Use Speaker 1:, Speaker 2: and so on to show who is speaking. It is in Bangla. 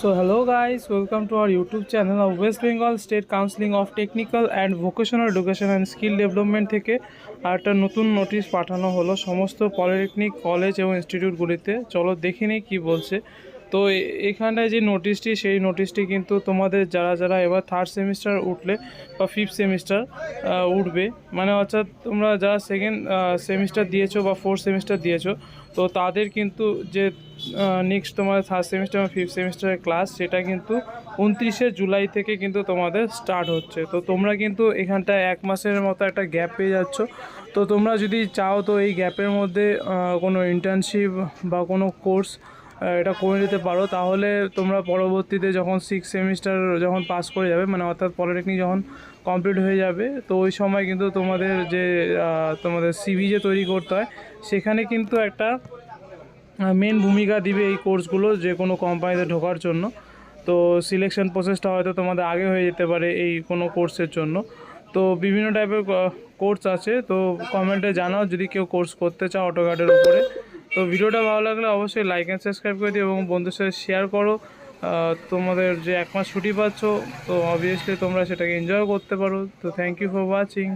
Speaker 1: So hello guys, welcome to our YouTube channel of West Bengal State Counseling of Technical and Vocational Education and Skill Development থেকে আর একটা নতুন নোটিশ পাঠানো হলো সমস্ত পলিটেকনিক কলেজ এবং ইনস্টিটিউটগুলিতে চলো দেখে নিই কী বলছে তো এ- এখানে যে নোটিশটি সেই নোটিশটি কিন্তু তোমাদের যারা যারা এবার থার্ড সেমিস্টার উঠলে বা ফিফথ সেমিস্টার উঠবে। মানে অর্থাৎ তোমরা যারা সেকেন্ড সেমিস্টার দিয়েছ বা ফোর্থ সেমিস্টার দিয়েছ, তো তাদের কিন্তু যে নেক্সট তোমার থার্ড সেমিস্টার বা ফিফথ সেমিস্টারের ক্লাস সেটা কিন্তু উনত্রিশে জুলাই থেকে কিন্তু তোমাদের স্টার্ট হচ্ছে। তো তোমরা কিন্তু এখানটায় এক মাসের মতো একটা গ্যাপ পেয়ে যাচ্ছ। তো তোমরা যদি চাও তো এই গ্যাপের মধ্যে কোনো ইন্টার্নশিপ বা কোনো কোর্স এটা করে নিতে পারো। তাহলে তোমরা পরবর্তীতে যখন সিক্স সেমিস্টার যখন পাস করে যাবে মানে অর্থাৎ পলিটেকনিক যখন কমপ্লিট হয়ে যাবে, তো ওই সময় কিন্তু তোমাদের যে তোমাদের সিভি যে তৈরি করতে হয়, সেখানে কিন্তু একটা মেন ভূমিকা দিবে এই কোর্সগুলো যে কোনো কোম্পানিতে ঢোকার জন্য। তো সিলেকশন প্রসেসটা হয়তো তোমাদের আগে হয়ে যেতে পারে এই কোনো কোর্সের জন্য। তো বিভিন্ন টাইপের কোর্স আছে, তো কমেন্টে জানাও যদি কেউ কোর্স করতে চাও অটোকার্ডের উপরে। তো ভিডিওটা ভালো লাগলে অবশ্যই লাইক অ্যান্ড সাবস্ক্রাইব করে দিও এবং বন্ধুর সাথে শেয়ার করো। তোমাদের যে এক মাস ছুটি পাচ্ছ, তো অবভিয়াসলি তোমরা সেটাকে এনজয় করতে পারো। তো থ্যাংক ইউ ফর ওয়াচিং